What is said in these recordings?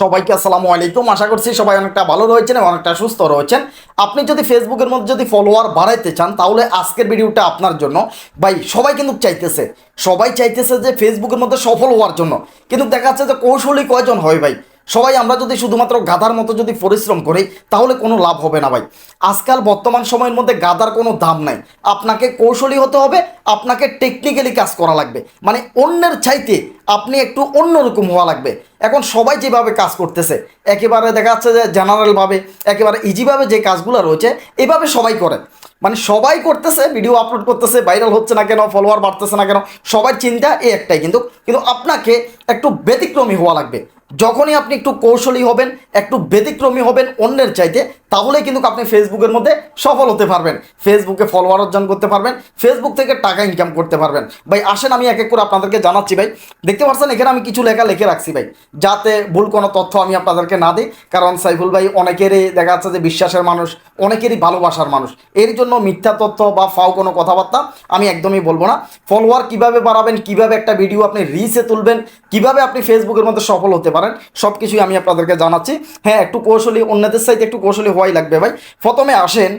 সবাইকে আসসালামু আলাইকুম। আশা করছি সবাই অনেকটা ভালো রয়েছেন এবং অনেকটা সুস্থ রয়েছেন। আপনি যদি ফেসবুকের মধ্যে যদি ফলোয়ার বাড়াইতে চান, তাহলে আজকের ভিডিওটা আপনার জন্য। ভাই, সবাই কিন্তু চাইতেছে। সবাই চাইতেছে যে ফেসবুকের মধ্যে সফল হওয়ার জন্য। কিন্তু দেখা যাচ্ছে যে কৌশলী কয়জন হয় ভাই? সবাই আমরা যদি শুধুমাত্র গাধার মতো যদি পরিশ্রম করি, তাহলে কোনো লাভ হবে না ভাই। আজকাল বর্তমান সময়ের মধ্যে গাধার কোনো দাম নাই। আপনাকে কৌশলী হতে হবে, আপনাকে টেকনিক্যালি কাজ করা লাগবে। মানে অন্যের চাইতে আপনি একটু অন্যরকম হওয়া লাগবে। এখন সবাই যেভাবে কাজ করতেছে, একেবারে দেখা যাচ্ছে যে জেনারেলভাবে, একেবারে ইজিভাবে যে কাজগুলো রয়েছে, এভাবে সবাই করে। মানে সবাই করতেছে, ভিডিও আপলোড করতেছে, ভাইরাল হচ্ছে না কেন ফলোয়ার বাড়তেছে না কেন, সবার চিন্তা এই একটাই। কিন্তু কিন্তু আপনাকে একটু ব্যতিক্রমী হওয়া লাগবে। যখনই আপনি একটু কৌশলী হবেন, একটু ব্যতিক্রমী হবেন অন্যের চাইতে, তাহলেই কিন্তু আপনি ফেসবুকের মধ্যে সফল হতে পারবেন। ফেসবুকে ফলোয়ার অর্জন করতে পারবেন, ফেসবুক থেকে টাকা ইনকাম করতে পারবেন। ভাই, আসেন, আমি এক এক করে আপনাদেরকে জানাচ্ছি ভাই। দেখতে পাচ্ছেন, এখানে আমি কিছু লেখা লিখে রাখছি ভাই। যাতে ভুল কোনো তথ্য আমি আপনাদেরকে না দিই, কারণ সাইফুল ভাই অনেকেরই দেখা যাচ্ছে যে বিশ্বাসের মানুষ, অনেকেরই ভালোবাসার মানুষ। এর জন্য মিথ্যা তথ্য বা ফাও কোনো কথাবার্তা আমি একদমই বলব না। ফলোয়ার কীভাবে বাড়াবেন, কীভাবে একটা ভিডিও আপনি রিচে তুলবেন। কীভাবে আপনি ফেসবুকের মধ্যে সফল হতে পারেন সব কিছুই আমি আপনাদেরকে জানাচ্ছি। হ্যাঁ একটু কৌশলী, অন্যদের সাইতে একটু কৌশলী হওয়াই লাগবে ভাই। প্রথমে আসেন,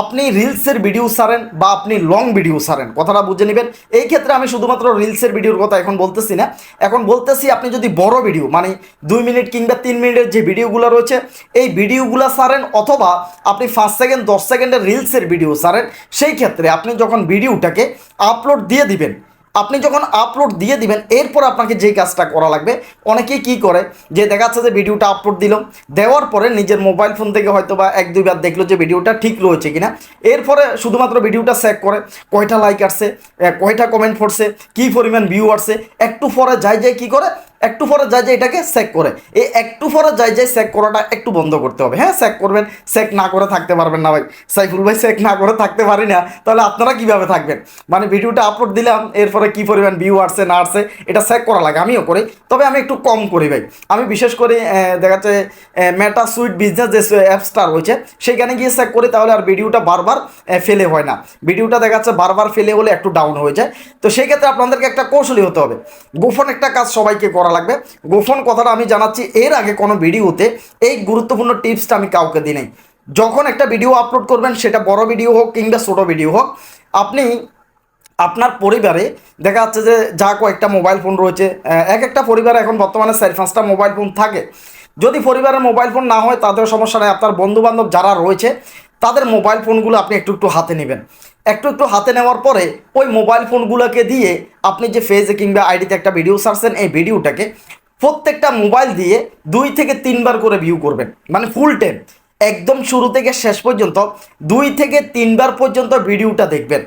আপনি রিলসের ভিডিও সারেন বা আপনি লং ভিডিও সারেন কথাটা বুঝে নেবেন। এই ক্ষেত্রে আমি শুধুমাত্র রিলসের ভিডিওর কথা এখন বলতেছি না। এখন বলতেছি আপনি যদি বড় ভিডিও মানে দুই মিনিট কিংবা তিন মিনিটের যে ভিডিওগুলো রয়েছে, এই ভিডিওগুলো সারেন অথবা আপনি পাঁচ সেকেন্ড দশ সেকেন্ডের রিলসের ভিডিও সারেন সেই ক্ষেত্রে আপনি যখন ভিডিওটাকে আপলোড দিয়ে দিবেন আপনি যখন আপলোড দিয়ে দিবেন, এরপর আপনাকে যে কাজটা করা লাগবে, অনেকেই কি করে, যে দেখা যাচ্ছে যে ভিডিওটা আপলোড দিল দেওয়ার পরে নিজের মোবাইল ফোন থেকে হয়তো বা এক দুইবার দেখল যে ভিডিওটা ঠিক রয়েছে কিনা। এরপরে শুধুমাত্র ভিডিওটা চেক করে, কয়টা লাইক আসছে কয়টা কমেন্ট পড়ছে, কী পরিমাণ ভিউ আসছে, একটু পরে যাই যাই কি করে একটু পরে যাই যাই এটাকে চেক করে। এই একটু পরে যাই যাই চেক করাটা একটু বন্ধ করতে হবে। হ্যাঁ চেক করবেন চেক না করে থাকতে পারবেন না ভাই। সাইফুল ভাই চেক না করে থাকতে পারি না। তাহলে আপনারা কীভাবে থাকবেন? মানে ভিডিওটা আপলোড দিলাম, এরপরে কি পরিমাণ ভিউ আসছে, না আসছে, এটা চেক করা লাগে। আমিও করি, তবে আমি একটু কম করি ভাই। আমি বিশেষ করে দেখা যাচ্ছে মেটা সুইট বিজনেস যে অ্যাপসটা রয়েছে সেখানে গিয়ে চেক করি, তাহলে আর ভিডিওটা বারবার ফেলে হয় না। ভিডিওটা দেখা যাচ্ছে বারবার ফেলে হলে একটু ডাউন হয়ে যায়। তো সেই ক্ষেত্রে আপনাদেরকে একটা কৌশলী হতে হবে। গোপন একটা কাজ সবাইকে করা লাগবে। গোপন কথাটা আমি জানাচ্ছি, এর আগে কোনো ভিডিওতে এই গুরুত্বপূর্ণ টিপসটা আমি কাউকে দিই নাই। যখন একটা ভিডিও আপলোড করবেন, সেটা বড় ভিডিও হোক কিংবা ছোটো ভিডিও হোক, আপনি আপনার পরিবারে দেখা যাচ্ছে যে যা কয়েকটা মোবাইল ফোন রয়েছে এক একটা পরিবারে এখন বর্তমানে চার পাঁচটা মোবাইল ফোন থাকে। যদি পরিবারের মোবাইল ফোন না হয় তাদের সমস্যা নেই। আপনার বন্ধু বান্ধব যারা রয়েছে, তাদের মোবাইল ফোনগুলো আপনি একটু একটু হাতে নেবেন। একটু একটু হাতে নেওয়ার পরে ওই মোবাইল ফোনগুলোকে দিয়ে আপনি যে ফেজে কিংবা আইডিতে একটা ভিডিও সারছেন, এই ভিডিওটাকে প্রত্যেকটা মোবাইল দিয়ে দুই থেকে তিনবার করে ভিউ করবেন। মানে ফুল টাইম একদম শুরু থেকে শেষ পর্যন্ত দুই থেকে তিনবার পর্যন্ত ভিডিওটা দেখবেন।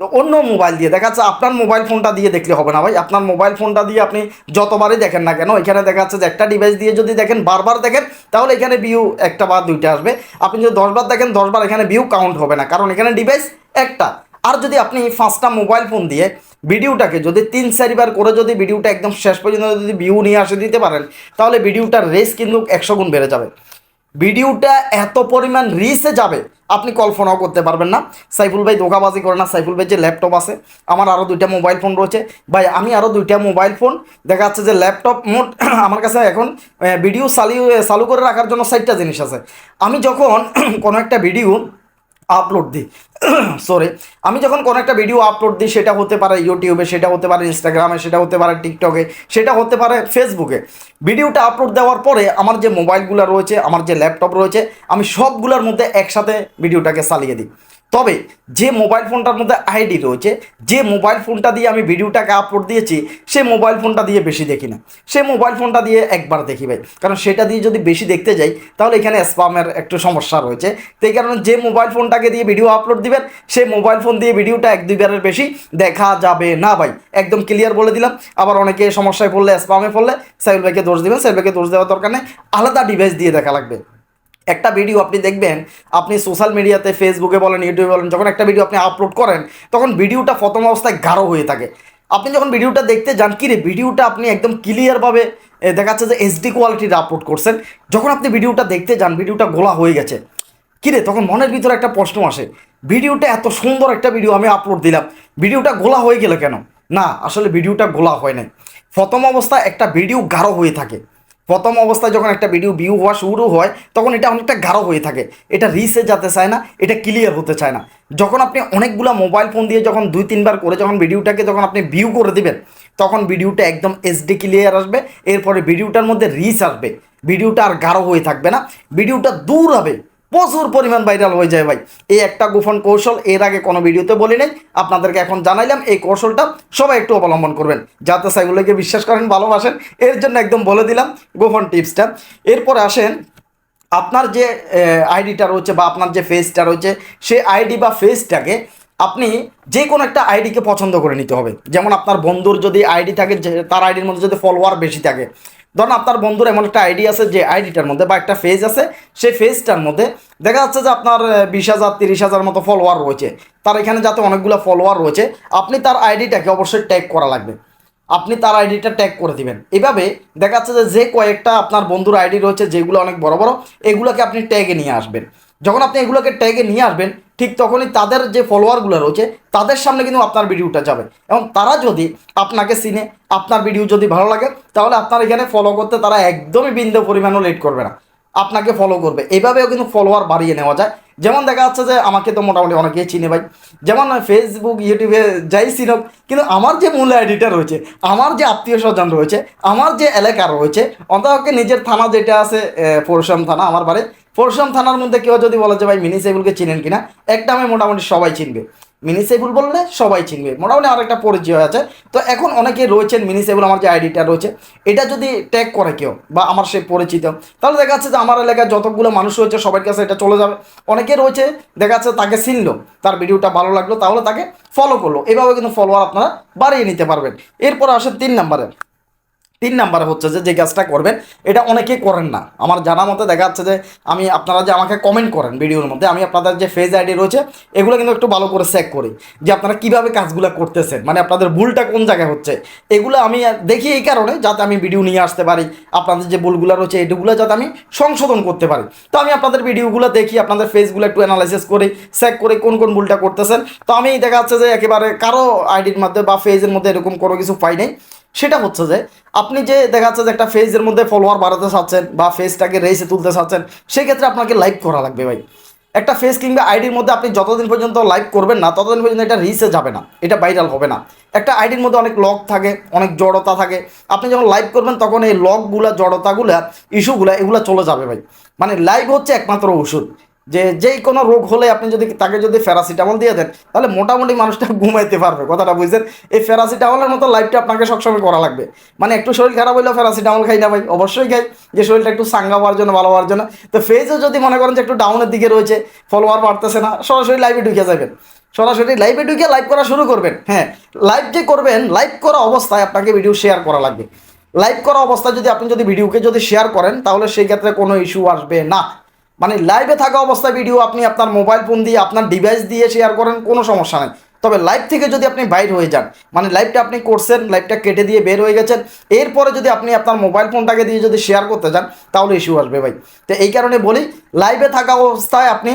তো অন্য মোবাইল দিয়ে। দেখা যাচ্ছে আপনার মোবাইল ফোনটা দিয়ে দেখলে হবে না ভাই। আপনার মোবাইল ফোনটা দিয়ে আপনি যতবারই দেখেন না কেন, এখানে দেখা যাচ্ছে যে একটা ডিভাইস দিয়ে যদি দেখেন, বারবার দেখেন, তাহলে এখানে ভিউ একটা বা দুইটা আসবে। আপনি যদি দশবার দেখেন, দশবার এখানে ভিউ কাউন্ট হবে না। কারণ এখানে ডিভাইস একটা। আর যদি আপনি পাঁচটা মোবাইল ফোন দিয়ে ভিডিওটাকে যদি তিন, চারিবার করে যদি ভিডিওটা একদম শেষ পর্যন্ত যদি ভিউ নিয়ে আসে দিতে পারেন, তাহলে ভিডিওটার রেস কিন্তু একশো গুণ বেড়ে যাবে। ভিডিওটা এত পরিমাণ রিসে যাবে, আপনি কল্পনাও করতে পারবেন না। সাইফুল ভাই ধোকাবাজি করে না, সাইফুল ভাই যে ল্যাপটপ আছে, আমার আরও দুইটা মোবাইল ফোন রয়েছে। ভাই, আমি আরও দুইটা মোবাইল ফোন দেখা যাচ্ছে যে ল্যাপটপ মোট আমার কাছে এখন ভিডিও চালু চালু করে রাখার জন্য সাইটটা জিনিস আছে। আমি যখন কোনো একটা ভিডিও আপলোড দিই। সরি আমি যখন কোনো একটা ভিডিও আপলোড দিই, সেটা হতে পারে ইউটিউবে সেটা হতে পারে ইনস্টাগ্রামে সেটা হতে পারে টিকটকে সেটা হতে পারে ফেসবুকে ভিডিওটা আপলোড দেওয়ার পরে আমার যে মোবাইলগুলো রয়েছে, আমার যে ল্যাপটপ রয়েছে, আমি সবগুলোর মধ্যে একসাথে ভিডিওটাকে চালিয়ে দিই। তবে যে মোবাইল ফোনটার মধ্যে আইডি রয়েছে, যে মোবাইল ফোনটা দিয়ে আমি ভিডিওটাকে আপলোড দিয়েছি, সে মোবাইল ফোনটা দিয়ে বেশি দেখি না। সে মোবাইল ফোনটা দিয়ে একবার দেখি ভাই। কারণ সেটা দিয়ে যদি বেশি দেখতে যাই, তাহলে এখানে স্পামের একটু সমস্যা রয়েছে। তো কারণে যে মোবাইল ফোনটাকে দিয়ে ভিডিও আপলোড দিবেন, সে মোবাইল ফোন দিয়ে ভিডিওটা এক দুইবারের বেশি দেখা যাবে না ভাই। একদম ক্লিয়ার বলে দিলাম। আবার অনেকে সমস্যায় পড়লে স্পামে পড়লে সাইল ভাইকে দোষ দেবেন। সাইল ভাইকে দোষ দেওয়ার দরকার নেই। আলাদা ডিভাইস দিয়ে দেখা লাগবে। একটা ভিডিও আপনি দেখবেন, আপনি সোশ্যাল মিডিয়াতে ফেসবুকে বলেন ইউটিউবে বলেন, যখন একটা ভিডিও আপনি আপলোড করেন, তখন ভিডিওটা প্রথম অবস্থায় গাঢ় হয়ে থাকে। আপনি যখন ভিডিওটা দেখতে যান, কি রে ভিডিওটা আপনি একদম ক্লিয়ারভাবে দেখা যাচ্ছে যে এইচডি কোয়ালিটির আপলোড করছেন। যখন আপনি ভিডিওটা দেখতে যান ভিডিওটা গোলা হয়ে গেছে। কিরে তখন মনের ভিতরে একটা প্রশ্ন আসে ভিডিওটা এত সুন্দর একটা ভিডিও আমি আপলোড দিলাম ভিডিওটা গোলা হয়ে গেল কেন? না, আসলে ভিডিওটা গোলা হয় নাই। প্রথম অবস্থায় একটা ভিডিও গাঢ় হয়ে থাকে। প্রথম অবস্থায় যখন একটা ভিডিও ভিউ হওয়া শুরু হয়, তখন এটা অনেকটা গাঢ় হয়ে থাকে। এটা রিসে যেতে চায় না, এটা ক্লিয়ার হতে চায় না। যখন আপনি অনেকগুলো মোবাইল ফোন দিয়ে যখন দুই, তিনবার করে যখন ভিডিওটাকে যখন আপনি ভিউ করে দেবেন, তখন ভিডিওটা একদম এইচডি ক্লিয়ার আসবে, এরপরে ভিডিওটার মধ্যে রিস আসবে। ভিডিওটা আর গাঢ় হয়ে থাকবে না। ভিডিওটা দূর হবে। প্রচুর পরিমাণ ভাইরাল হয়ে যায় ভাই। এই একটা গোপন কৌশল, এর আগে কোনো ভিডিওতে বলি নাই। আপনাদেরকে এখন জানাইলাম, এই কৌশলটা সবাই একটু অবলম্বন করবেন। যাতে সাইগুলোকে বিশ্বাস করেন, ভালোবাসেন, এর জন্য একদম বলে দিলাম গোপন টিপসটা। এরপর আসেন, আপনার যে আইডিটা রয়েছে বা আপনার যে ফেসটা রয়েছে, সেই আইডি বা ফেসটাকে আপনি যে কোনো একটা আইডিকে পছন্দ করে নিতে হবে। যেমন আপনার বন্ধুর যদি আইডি থাকে তার আইডির মধ্যে যদি ফলোয়ার বেশি থাকে। ধরুন আপনার বন্ধুর এমন একটা আইডি আছে যে আইডিটার মধ্যে বা একটা ফেজ আছে, সেই ফেজটার মধ্যে দেখা যাচ্ছে যে আপনার বিশ হাজার, তিরিশ হাজার মতো ফলোয়ার রয়েছে। তার এখানে যাতে অনেকগুলো ফলোয়ার রয়েছে, আপনি তার আইডিটাকে অবশ্যই ট্যাগ করা লাগবে। আপনি তার আইডিটা ট্যাগ করে দিবেন। এভাবে দেখা যাচ্ছে যে যে কয়েকটা আপনার বন্ধুর আইডি রয়েছে, যেগুলো অনেক বড় বড়, এগুলোকে আপনি ট্যাগে নিয়ে আসবেন। যখন আপনি এগুলোকে ট্যাগে নিয়ে আসবেন, ঠিক তখনই তাদের যে ফলোয়ারগুলো রয়েছে, তাদের সামনে কিন্তু আপনার ভিডিওটা যাবে। এবং তারা যদি আপনাকে চিনে, আপনার ভিডিও যদি ভালো লাগে, তাহলে আপনার এখানে ফলো করতে তারা একদমই বিন্দু পরিমাণও লেট করবে না। আপনাকে ফলো করবে। এইভাবেও কিন্তু ফলোয়ার বাড়িয়ে নেওয়া যায়। যেমন দেখা যাচ্ছে যে আমাকে তো মোটামুটি অনেকেই চিনে ভাই। যেমন ফেসবুক ইউটিউবে যাই চিনক, কিন্তু আমার যে মূল আইডিটা রয়েছে, আমার যে আত্মীয় স্বজন রয়েছে, আমার যে এলাকা রয়েছে অন্ততকে নিজের থানা যেটা আছে পরশুরাম থানা, আমার বাড়ি পরশুরাম থানার মধ্যে কেউ যদি বলে যে ভাই মিনি সাইবুলকে চিনেন কিনা আমি মোটামুটি সবাই চিনবে। মিনি সাইবুল বললে সবাই চিনবে। মোটামুটি আর একটা পরিচয় আছে। তো এখন অনেকে রয়েছেন, মিনি সাইবুল আমার যে আইডিটা রয়েছে, এটা যদি ট্যাগ করে কেউ বা আমার সে পরিচিত, তাহলে দেখা যাচ্ছে যে আমার এলাকায় যতগুলো মানুষ রয়েছে, সবার কাছে এটা চলে যাবে। অনেকে রয়েছে, দেখা যাচ্ছে তাকে চিনলো, তার ভিডিওটা ভালো লাগল, তাহলে তাকে ফলো করল। এভাবে কিন্তু ফলোয়ার আপনারা বাড়িয়ে নিতে পারবেন। এরপর আসেন তিন নাম্বারে। তিন নাম্বার হচ্ছে যে যে কাজটা করবেন, এটা অনেকেই করেন না। আমার জানা মতে দেখা যাচ্ছে যে, আমি আপনারা যে আমাকে কমেন্ট করেন ভিডিওর মধ্যে, আমি আপনাদের যে ফেজ আইডি রয়েছে, এগুলো কিন্তু একটু ভালো করে চেক করি, যে আপনারা কীভাবে কাজগুলো করতেছেন মানে আপনাদের ভুলটা কোন জায়গায় হচ্ছে। এগুলো আমি দেখি এই কারণে, যাতে আমি ভিডিও নিয়ে আসতে পারি, আপনাদের যে ভুলগুলো রয়েছে এগুলো যাতে আমি সংশোধন করতে পারি। তো আমি আপনাদের ভিডিওগুলো দেখি, আপনাদের ফেসগুলো একটু অ্যানালাইসিস করি চেক করে কোন কোন ভুলটা করতেছেন। তো আমি দেখা যাচ্ছে যে, একেবারে কারও আইডির মধ্যে বা ফেজের মধ্যে এরকম কোনো কিছু পাই নাই। সেটা হচ্ছে যে আপনি যে দেখা যাচ্ছে যে একটা ফেজের মধ্যে ফলোয়ার বাড়াতে চাচ্ছেন বা ফেজটাকে রেসে তুলতে চাচ্ছেন সেই ক্ষেত্রে আপনাকে লাইভ করা লাগবে ভাই। একটা ফেস কিংবা আইডির মধ্যে আপনি যতদিন পর্যন্ত লাইভ করবেন না, ততদিন পর্যন্ত এটা রিসে যাবে না, এটা ভাইরাল হবে না। একটা আইডির মধ্যে অনেক লক থাকে, অনেক জড়তা থাকে। আপনি যখন লাইভ করবেন, তখন এই লকগুলা জড়তাগুলা ইস্যুগুলা এগুলো চলে যাবে ভাই। মানে লাইভ হচ্ছে একমাত্র ওষুধ। যে যেই কোনো রোগ হলে আপনি যদি তাকে যদি প্যারাসিটামল দিয়ে দেন, তাহলে মোটামুটি মানুষটা ঘুমাইতে পারবে। কথাটা বুঝছেন? এই প্যারাসিটামলের মতো লাইফটা আপনাকে সবসময় করা লাগবে। মানে একটু শরীর খারাপ হইলেও প্যারাসিটামল খাই না ভাই, অবশ্যই খাই। যে শরীরটা একটু সাঙ্গা হওয়ার জন্য, ভালো হওয়ার জন্য। তো ফেজও যদি মনে করেন যে একটু ডাউনের দিকে রয়েছে ফলোয়ার বাড়তেছে না, সরাসরি লাইভে ঢুকে যাবেন। সরাসরি লাইভে ঢুকে লাইভ করা শুরু করবেন। হ্যাঁ লাইভ যে করবেন লাইভ করা অবস্থায় আপনাকে ভিডিও শেয়ার করা লাগবে। লাইভ করা অবস্থায় যদি আপনি যদি ভিডিওকে যদি শেয়ার করেন, তাহলে সেই ক্ষেত্রে কোনো ইস্যু আসবে না। মানে লাইভে থাকা অবস্থায় ভিডিও আপনি আপনার মোবাইল ফোন দিয়ে, আপনার ডিভাইস দিয়ে শেয়ার করেন, কোনো সমস্যা নেই। তবে লাইভ থেকে যদি আপনি বাইর হয়ে যান মানে লাইভটা আপনি করছেন লাইভটা কেটে দিয়ে বের হয়ে গেছেন, এরপরে যদি আপনি আপনার মোবাইল ফোনটাকে দিয়ে যদি শেয়ার করতে যান, তাহলে ইস্যু আসবে ভাই। তো এই কারণে বলি লাইভে থাকা অবস্থায় আপনি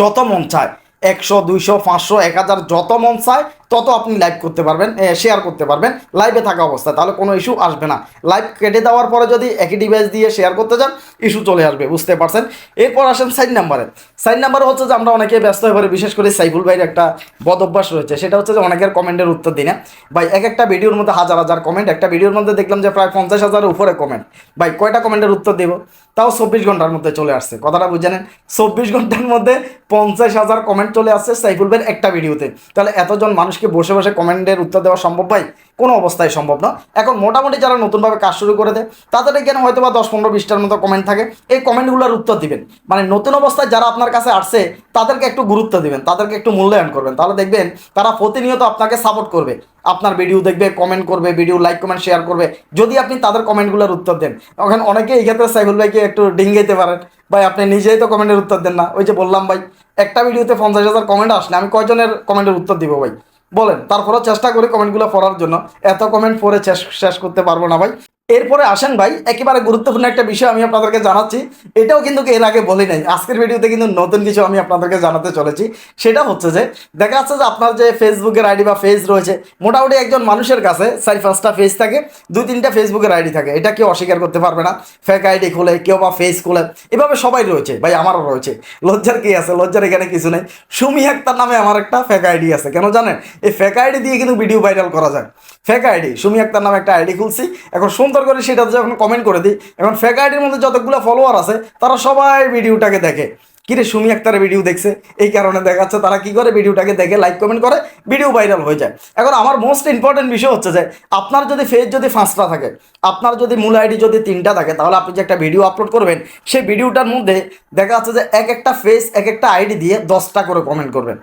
যত মন চায় একশো, দুইশো, পাঁচশো, এক হাজার যত মন চায়, তত আপনি লাইভ করতে পারবেন শেয়ার করতে পারবেন। লাইভে থাকা অবস্থায়, তাহলে কোনো ইস্যু আসবে না। লাইভ কেটে দেওয়ার পরে যদি একই ডিভাইস দিয়ে শেয়ার করতে যান ইস্যু চলে আসবে, বুঝতে পারছেন? এরপর আসেন সাইড নাম্বারে সাইড নাম্বার হচ্ছে যে আমরা অনেকে ব্যস্ত হয়ে পড়ি, বিশেষ করে সাইফুল ভাইয়ের একটা বদ অভ্যাস রয়েছে। সেটা হচ্ছে যে অনেকের কমেন্টের উত্তর দিনে ভাই, এক একটা ভিডিওর মধ্যে হাজার হাজার কমেন্ট একটা ভিডিওর মধ্যে দেখলাম যে প্রায় পঞ্চাশ হাজারের উপরে কমেন্ট ভাই, কয়টা কমেন্টের উত্তর দেবো? তাও চব্বিশ ঘণ্টার মধ্যে চলে আসছে। কথাটা বুঝে নেন। চব্বিশ ঘণ্টার মধ্যে পঞ্চাশ হাজার কমেন্ট চলে আসছে সাইফুল ভাইয়ের একটা ভিডিওতে। তাহলে এতজন মানুষকে বসে বসে কমেন্টের উত্তর দেওয়া সম্ভব ভাই? কোনো অবস্থায় সম্ভব না। এখন মোটামুটি যারা নতুনভাবে কাজ শুরু করে দেয় তাদের এখানে হয়তো বা দশ পনেরো বিশটার মতো কমেন্ট থাকে? এই কমেন্টগুলোর উত্তর দিবেন। মানে নতুন অবস্থায় যারা আপনার কাছে আসছে, তাদেরকে একটু গুরুত্ব দিবেন, তাদেরকে একটু মূল্যায়ন করবেন। তাহলে দেখবেন তারা প্রতিনিয়ত আপনাকে সাপোর্ট করবে। আপনার ভিডিও দেখবে কমেন্ট করবে ভিডিও লাইক কমেন্ট শেয়ার করবে। যদি আপনি তাদের কমেন্টগুলোর উত্তর দেন। এখন অনেকে এই ক্ষেত্রে সাইফুল ভাইকে একটু ডিঙ্গাইতে পারেন। ভাই, আপনি নিজেই তো কমেন্টের উত্তর দেন না। ওই যে বললাম ভাই একটা ভিডিওতে পঞ্চাশ হাজার কমেন্ট আসলে আমি কয়জনের কমেন্টের উত্তর দিব ভাই? বলেন, তারপরেও চেষ্টা করি কমেন্টগুলো পড়ার জন্য। এত কমেন্ট পড়ে শেষ শেষ করতে পারব না ভাই। এরপরে আসেন ভাই, একেবারে গুরুত্বপূর্ণ একটা বিষয় আমি আপনাদেরকে জানাচ্ছি। এটাও কিন্তু এর আগে বলি নাই। আজকের ভিডিওতে কিন্তু নতুন কিছু আমি আপনাদেরকে জানাতে চলেছি। সেটা হচ্ছে যে, দেখা যাচ্ছে যে আপনার যে ফেসবুকের আইডি বা পেজ রয়েছে, মোটামুটি একজন মানুষের কাছে চার পাঁচটা পেজ থাকে, দুই তিনটা ফেসবুকের আইডি থাকে। এটা কেউ অস্বীকার করতে পারবে না। ফেক আইডি খুলে, কেউ বা ফেস খুলে। এভাবে সবাই রয়েছে। ভাই, আমারও রয়েছে। লজ্জার কি আছে? লজ্জার এখানে কিছু নেই। সুমি আক্তার নামে আমার একটা ফেক আইডি আছে। কেন জানেন? এই ফেক আইডি দিয়ে কিন্তু ভিডিও ভাইরাল করা যায়। ফেক আইডি, সুমি আক্তার নামে একটা আইডি খুলছি। এখন সুন্দর করে সেটা যখন কমেন্ট করে দিই, এখন ফেক আইডির মধ্যে যতগুলো ফলোয়ার আছে, তারা সবাই ভিডিওটাকে দেখে। কিরে, সুমি আক্তারের ভিডিও দেখছে, এই কারণে দেখাচ্ছে, তারা কি করে ভিডিওটাকে দেখে লাইক কমেন্ট করে ভিডিও ভাইরাল হয়ে যায়। এখন আমার মোস্ট ইম্পর্টেন্ট বিষয় হচ্ছে যে, আপনার যদি ফেজ যদি পাঁচটা থাকে, আপনার যদি মূল আইডি যদি তিনটা থাকে, তাহলে আপনি যে একটা ভিডিও আপলোড করবেন, সেই ভিডিওটার মধ্যে দেখা যাচ্ছে যে এক একটা ফেস এক একটা আইডি দিয়ে দশটা করে কমেন্ট করবেন।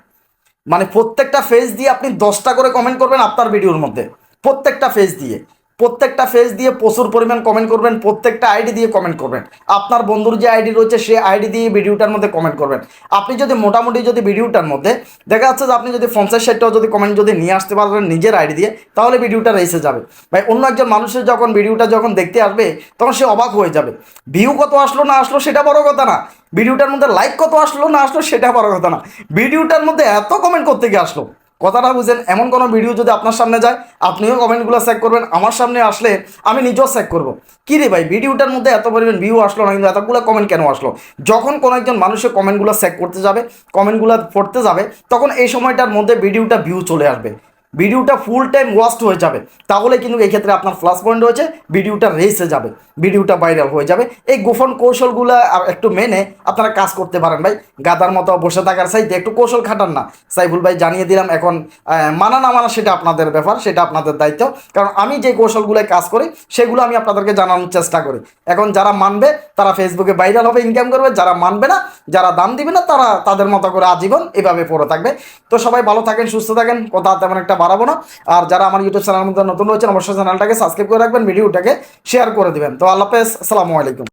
মানে প্রত্যেকটা ফেজ দিয়ে আপনি দশটা করে কমেন্ট করবেন আপনার ভিডিওর মধ্যে। প্রত্যেকটা ফেজ দিয়ে। প্রত্যেকটা ফেজ দিয়ে প্রচুর পরিমাণ কমেন্ট করবেন, প্রত্যেকটা আইডি দিয়ে কমেন্ট করবেন। আপনার বন্ধুর যে আইডি রয়েছে সেই আইডি দিয়ে ভিডিওটার মধ্যে কমেন্ট করবেন। আপনি যদি মোটামুটি যদি ভিডিওটার মধ্যে, দেখা যাচ্ছে যে আপনি যদি পঞ্চাশ ষাটটাও যদি কমেন্ট যদি নিয়ে আসতে পারেন নিজের আইডি দিয়ে, তাহলে ভিডিওটা রেসে যাবে। ভাই, অন্য একজন মানুষের যখন ভিডিওটা যখন দেখতে আসবে, তখন সে অবাক হয়ে যাবে। ভিউ কত আসলো না আসলো সেটা বড় কথা না। ভিডিওটার মধ্যে লাইক কত আসলো না আসলো সেটা বড় কথা না। ভিডিওটার মধ্যে এত কমেন্ট করতে গিয়ে আসলো? কথাটা বুঝেন, এমন কোনো ভিডিও যদি আপনার সামনে যায়, আপনিও কমেন্টগুলো চেক করবেন, আমার সামনে আসলে আমি নিজেও চেক করব। কী রে ভাই, ভিডিওটার মধ্যে এত পরিমাণ ভিউ আসলো না, কিন্তু এতগুলো কমেন্ট কেন আসলো? যখন কোনো একজন মানুষের কমেন্টগুলো চেক করতে যাবে, কমেন্টগুলো পড়তে যাবে, তখন এই সময়টার মধ্যে ভিডিওটা ভিউ চলে আসবে। ভিডিওটা ফুল টাইম ওয়াস্ট হয়ে যাবে। তাহলে কিন্তু এই ক্ষেত্রে আপনার প্লাস পয়েন্ট রয়েছে, ভিডিওটা রেসে যাবে, ভিডিওটা ভাইরাল হয়ে যাবে। এই গোপন কৌশলগুলো একটু মেনে আপনারা কাজ করতে পারেন ভাই। গাদার মতো বসে থাকার চাইতে একটু কৌশল খাটান না। সাইফুল ভাই জানিয়ে দিলাম, এখন মানা না মানা সেটা আপনাদের ব্যাপার, সেটা আপনাদের দায়িত্ব। কারণ আমি যে কৌশলগুলো কাজ করি, সেগুলো আমি আপনাদেরকে জানানোর চেষ্টা করি। এখন যারা মানবে, তারা ফেসবুকে ভাইরাল হবে ইনকাম করবে। যারা মানবে না, যারা দাম দিবে না, তারা তাদের মতো করে আজীবন এভাবে পড়ে থাকবে। তো সবাই ভালো থাকেন, সুস্থ থাকেন। কথা তেমন একটা বাড়াবো না। আর যারা আমার ইউটিউব চ্যানেলের মধ্যে নতুন রয়েছেন, অবশ্যই চ্যানেলটাকে সাবস্ক্রাইব করে রাখবেন ভিডিওটাকে শেয়ার করে দেবেন। তো আল্লাহ হাফেজ, আসসালামু আলাইকুম।